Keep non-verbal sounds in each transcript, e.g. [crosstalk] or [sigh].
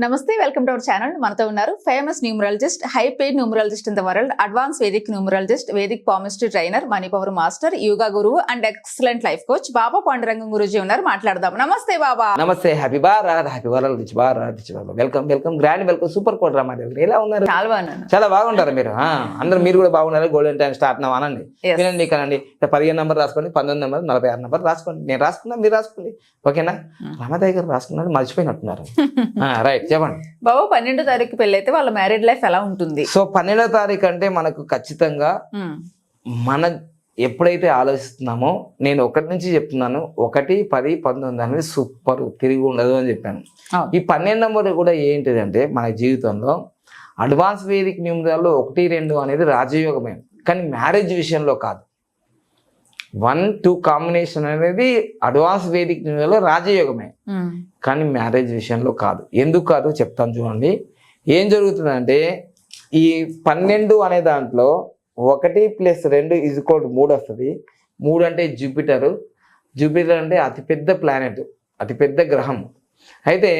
నమస్తే welcome to our channel. మనతో ఉన్నారు famous numerologist high paid numerologist in the world advance Vedic numerologist Vedic palmistry trainer money power master yoga గురువు and excellent life coach Baba Pandurangam Guruji ఉన్నారు. మాట్లాడదాం. నమస్తే బాబా. నమస్తే happy Bharat happy rich Bharat welcome welcome grand welcome super coat Ramadevi ఎలా ఉన్నారు? చాలా బాగున్నాను. చాలా బాగుంటారు మీరు. ఆ, అందరూ మీరు కూడా బాగున్నారు. గోల్డెన్ టైం స్టార్ట్ అనండి. వినండి కనండి పదిహేను నెంబర్ రాసుకోండి పంతొమ్మిది నెంబర్ నలభై ఆరు నెంబర్ రాసుకోండి. నేను రాసుకున్నా మీరు రాసుకోండి. ఓకేనా? Hmm. రామాదేవి గారు రాసుకున్నారు మర్చిపోయినట్టున్నారు. [laughs] రైట్ చెప్పండి. బాబా పన్నెండో తారీఖు పెళ్ళైతే వాళ్ళ మ్యారీడ్ లైఫ్ ఎలా ఉంటుంది? సో పన్నెండో తారీఖు అంటే మనకు ఖచ్చితంగా. మన ఎప్పుడైతే ఆలోచిస్తున్నామో నేను ఒకటి నుంచి చెప్తున్నాను ఒకటి పది పంతొమ్మిది అనేది సూపర్ తిరిగి ఉండదు అని చెప్పాను. ఈ పన్నెండు నెంబర్ కూడా ఏంటిదంటే మన జీవితంలో అడ్వాన్స్ వేదిక నిమిషాల్లో ఒకటి రెండు అనేది రాజయోగమే. కానీ మ్యారేజ్ విషయంలో కాదు. వన్ టూ కాంబినేషన్ అనేది అడ్వాన్స్ వేదిక రాజయోగమే. కానీ మ్యారేజ్ విషయంలో కాదు. ఎందుకు కాదు చెప్తాను చూడండి. ఏం జరుగుతుందంటే ఈ పన్నెండు అనే దాంట్లో ఒకటి ప్లస్ రెండు ఇజ్కోట్ మూడు వస్తుంది. మూడు అంటే జూపిటర్ జూపిటర్ అంటే అతిపెద్ద ప్లానెట్ అతిపెద్ద గ్రహం. అయితే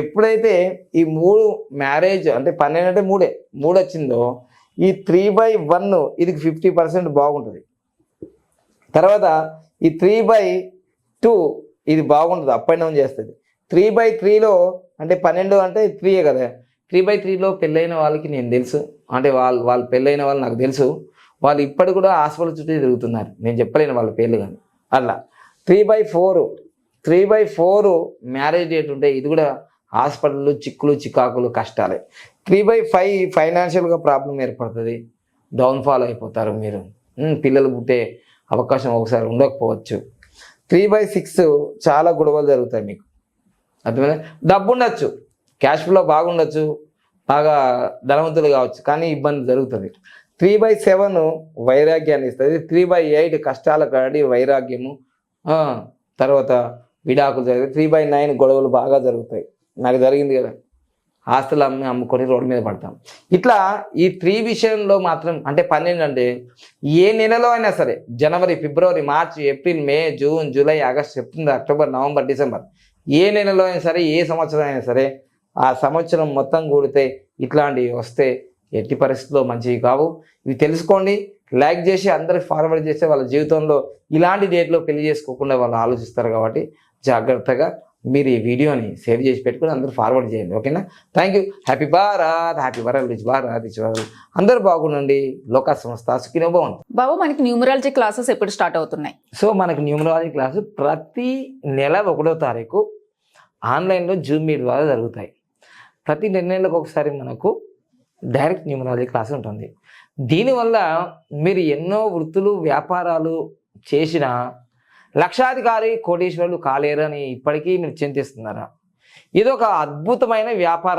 ఎప్పుడైతే ఈ మూడు మ్యారేజ్ అంటే పన్నెండు అంటే మూడే మూడు వచ్చిందో ఈ త్రీ బై వన్ ఇది ఫిఫ్టీ పర్సెంట్ బాగుంటుంది. తర్వాత ఈ త్రీ బై టూ ఇది బాగుంటుంది అప్ అండ్ డౌన్ చేస్తుంది త్రీ బై త్రీలో అంటే పన్నెండు అంటే త్రీయే కదా. త్రీ బై త్రీలో పెళ్ళైన వాళ్ళకి నేను తెలుసు. అంటే వాళ్ళు వాళ్ళు పెళ్ళైన వాళ్ళు నాకు తెలుసు. వాళ్ళు ఇప్పటి కూడా హాస్పిటల్ చుట్టూ తిరుగుతున్నారు. నేను చెప్పలేను వాళ్ళ పేర్లు కానీ. అలా three by four three by four marriage date ఉంటే ఇది కూడా హాస్పిటల్ చిక్కులు చికాకులు కష్టాలే. త్రీ బై ఫైవ్ ఫైనాన్షియల్గా ప్రాబ్లం ఏర్పడుతుంది. డౌన్ఫాల్ అయిపోతారు మీరు. పిల్లలు పుట్టే అవకాశం ఒకసారి ఉండకపోవచ్చు. త్రీ బై సిక్స్ చాలా గొడవలు జరుగుతాయి మీకు. అర్థమైనా డబ్బు ఉండొచ్చు. క్యాష్ ఫ్లో బాగుండొచ్చు. బాగా ధనవంతులు కావచ్చు. కానీ ఇబ్బంది జరుగుతుంది. త్రీ బై సెవెన్ వైరాగ్యాన్ని ఇస్తుంది. త్రీ బై ఎయిట్ కష్టాల కాడి వైరాగ్యము తర్వాత విడాకులు జరిగి త్రీ బై నైన్ గొడవలు బాగా జరుగుతాయి. నాకు జరిగింది కదా. ఆస్తులు అమ్మి అమ్ముకొని రోడ్డు మీద పడతాం. ఇట్లా ఈ త్రీ విషయంలో మాత్రం అంటే పన్నెండు అంటే ఏ నెలలో అయినా సరే జనవరి ఫిబ్రవరి మార్చి April May June July August September October November December ఏ నెలలో అయినా సరే ఏ సంవత్సరం అయినా సరే ఆ సంవత్సరం మొత్తం కూడితే ఇట్లాంటివి వస్తే ఎట్టి పరిస్థితుల్లో మంచివి కావు. ఇవి తెలుసుకోండి లైక్ చేసి అందరికి ఫార్వర్డ్ చేస్తే వాళ్ళ జీవితంలో ఇలాంటి డేట్లో పెళ్ళి చేసుకోకుండా వాళ్ళు ఆలోచిస్తారు కాబట్టి జాగ్రత్తగా మీరు ఈ వీడియోని సేవ్ చేసి పెట్టుకుని అందరూ ఫార్వర్డ్ చేయండి ఓకేనా? Thank you happy Bharat happy world rich Bharat rich world అందరూ బాగుండండి. లోకా సంస్థ సుఖినో బాగుంది బాబా మనకి న్యూమరాలజీ క్లాసెస్ ఎప్పుడు స్టార్ట్ అవుతున్నాయి? సో మనకు న్యూమరాలజీ క్లాసు ప్రతి నెల ఒకటో తారీఖు ఆన్లైన్లో జూమ్ మీట్ ద్వారా జరుగుతాయి. ప్రతి నెల నెలలకు ఒకసారి మనకు డైరెక్ట్ న్యూమరాలజీ క్లాస్ ఉంటుంది. దీనివల్ల మీరు ఎన్నో వృత్తులు వ్యాపారాలు చేసిన లక్షాధికారి కోటీశ్వరులు కాలేరని ఇప్పటికీ మీరు చింతిస్తున్నారా? ఇది ఒక అద్భుతమైన వ్యాపార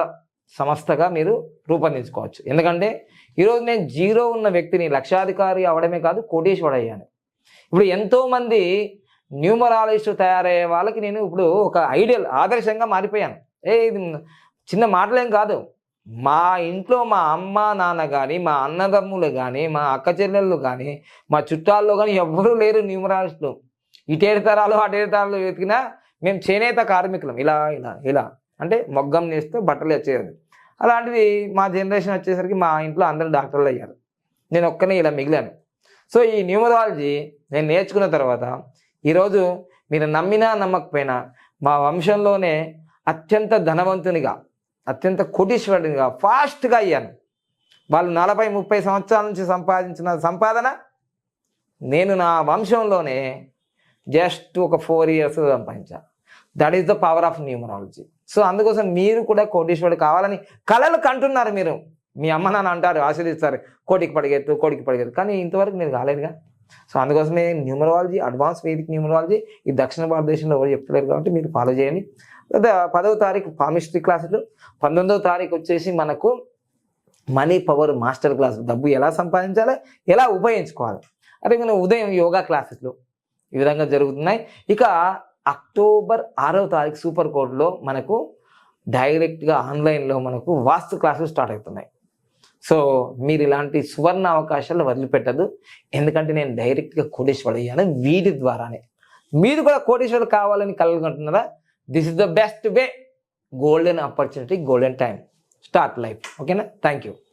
సంస్థగా మీరు రూపొందించుకోవచ్చు. ఎందుకంటే ఈరోజు నేను జీరో ఉన్న వ్యక్తిని లక్షాధికారి అవడమే కాదు కోటీశ్వరుడు అయ్యాను. ఇప్పుడు ఎంతోమంది న్యూమరాలజిస్ట్ తయారయ్యే వాళ్ళకి నేను ఇప్పుడు ఒక ఐడియల్ ఆదర్శంగా మారిపోయాను. ఏ ఇది చిన్న మాటలేం కాదు. మా ఇంట్లో మా అమ్మ నాన్న కానీ మా అన్నదమ్ములు కానీ మా అక్క చెల్లెళ్ళు కానీ మా చుట్టాల్లో కానీ ఎవ్వరూ లేరు న్యూమరాలజిస్టులు. ఇటేడు తరాలు అటేడు తరాలు వెతికినా మేము చేనేత కార్మికులం. ఇలా ఇలా ఇలా. అంటే మొగ్గం నేస్తే బట్టలు వచ్చేది అలాంటిది మా జనరేషన్ వచ్చేసరికి మా ఇంట్లో అందరూ డాక్టర్లు అయ్యారు. నేను ఒక్కనే ఇలా మిగిలాను. సో ఈ న్యూమరాలజీ నేను నేర్చుకున్న తర్వాత ఈరోజు మీరు నమ్మినా నమ్మకపోయినా మా వంశంలోనే అత్యంత ధనవంతునిగా అత్యంత కోటీశ్వరునిగా ఫాస్ట్గా అయ్యాను. వాళ్ళు నలభై ముప్పై సంవత్సరాల నుంచి సంపాదించిన సంపాదన నేను నా వంశంలోనే జస్ట్ ఒక four years సంపాదించా. That is the power of numerology so అందుకోసం మీరు కూడా కోటీశ్వరుడు కావాలని కళలు కంటున్నారు మీరు. మీ అమ్మ నాన్న అంటారు ఆశీర్దిస్తారు కోటికి పడిగెత్తు కోటికి పడిగెత్తు కానీ ఇంతవరకు మీరు కాలేదుగా. సో అందుకోసమే న్యూమరాలజీ అడ్వాన్స్ వేదిక న్యూమరాలజీ ఈ దక్షిణ భారతదేశంలో ఎవరు చెప్తలేరు కాబట్టి మీరు ఫాలో చేయండి. పదవ తారీఖు పామిస్ట్రీ క్లాసులు పంతొమ్మిదవ తారీఖు వచ్చేసి మనకు మనీ పవర్ మాస్టర్ క్లాస్ డబ్బు ఎలా సంపాదించాలి? ఎలా ఉపయోగించుకోవాలి? అదే మనం ఉదయం యోగా క్లాసెస్లు. ఈ విధంగా జరుగుతున్నాయి. ఇక అక్టోబర్ ఆరవ తారీఖు సూపర్ కోర్టులో మనకు డైరెక్ట్గా ఆన్లైన్లో మనకు వాస్తు క్లాసులు స్టార్ట్ అవుతున్నాయి. సో మీరు ఇలాంటి సువర్ణ అవకాశాలు వదిలిపెట్టదు. ఎందుకంటే నేను డైరెక్ట్గా కోటేశ్వరుడు అయ్యాను. వీటి ద్వారానే. మీరు కూడా కోటేశ్వరుడు కావాలని కలగంటున్నారా this is the best way golden opportunity golden time start life ఓకేనా థ్యాంక్ యూ